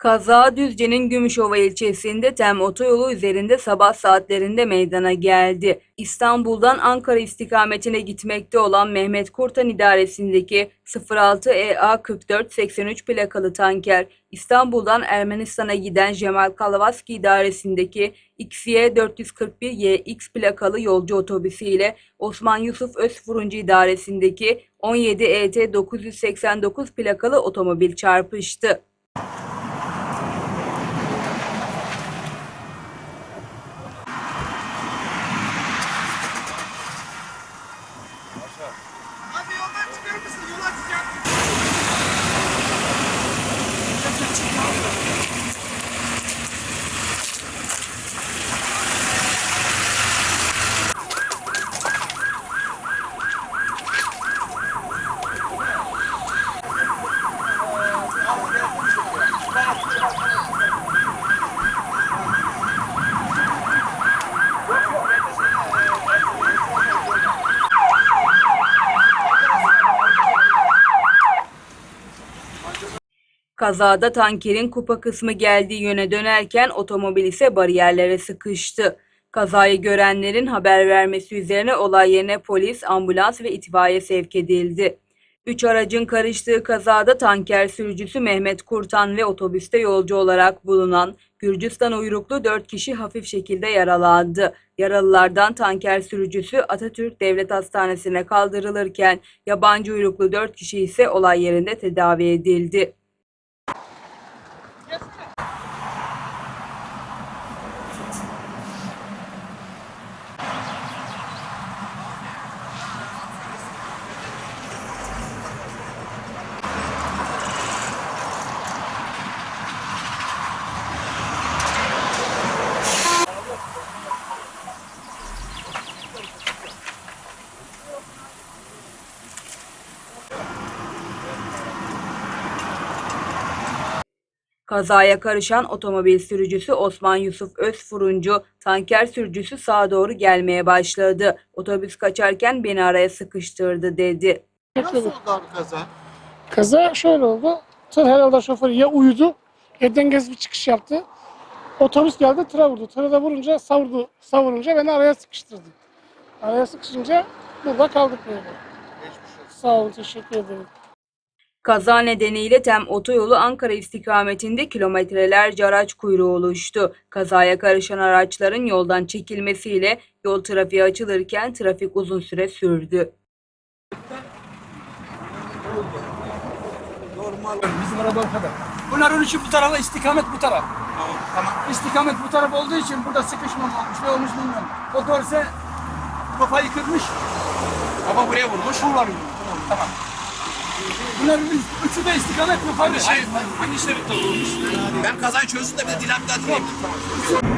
Kaza Düzce'nin Gümüşova ilçesinde TEM otoyolu üzerinde sabah saatlerinde meydana geldi. İstanbul'dan Ankara istikametine gitmekte olan Mehmet Kurtan idaresindeki 06 EA 4483 plakalı tanker, İstanbul'dan Ermenistan'a giden Cemal Kalavaski idaresindeki XY 441 YX plakalı yolcu otobüsü ile Osman Yusuf Özfuruncu idaresindeki 17 ET 989 plakalı otomobil çarpıştı. Abi yoldan çıkar mısın? Yol açacağım. Kazada tankerin kupa kısmı geldiği yöne dönerken otomobil ise bariyerlere sıkıştı. Kazayı görenlerin haber vermesi üzerine olay yerine polis, ambulans ve itfaiye sevk edildi. Üç aracın karıştığı kazada tanker sürücüsü Mehmet Kurtan ve otobüste yolcu olarak bulunan Gürcistan uyruklu dört kişi hafif şekilde yaralandı. Yaralılardan tanker sürücüsü Atatürk Devlet Hastanesi'ne kaldırılırken yabancı uyruklu dört kişi ise olay yerinde tedavi edildi. Kazaya karışan otomobil sürücüsü Osman Yusuf Özfuruncu, tanker sürücüsü sağa doğru gelmeye başladı. Otobüs kaçarken beni araya sıkıştırdı dedi. Nasıl oldu abi kaza? Kaza şöyle oldu. Tır herhalde şoför ya uyudu ya dengesiz bir çıkış yaptı. Otobüs geldi tıra vurdu. Tıra da vurunca savurdu. Savurunca beni araya sıkıştırdı. Araya sıkışınca burada kaldık böyle. Geçmiş olsun. Sağ olun teşekkür ederim. Kaza nedeniyle TEM otoyolu Ankara istikametinde kilometrelerce araç kuyruğu oluştu. Kazaya karışan araçların yoldan çekilmesiyle yol trafiği açılırken trafik uzun süre sürdü. Normal. Bizim araba bu kadar. Bunların üçü bu tarafa, istikamet bu taraf. Tamam. Tamam. İstikamet bu taraf olduğu için burada sıkışma olmuş, ne olmuş bilmiyorum. O dorse kafayı kırmış, Baba buraya vurmuş. bu var. Tamam. Bunların üç- üçü de istikamet yukarı. Hayır, hangi şeritte vurmuş? Ben kazayı çözdüm de bir de dinamik atayım. Tamam.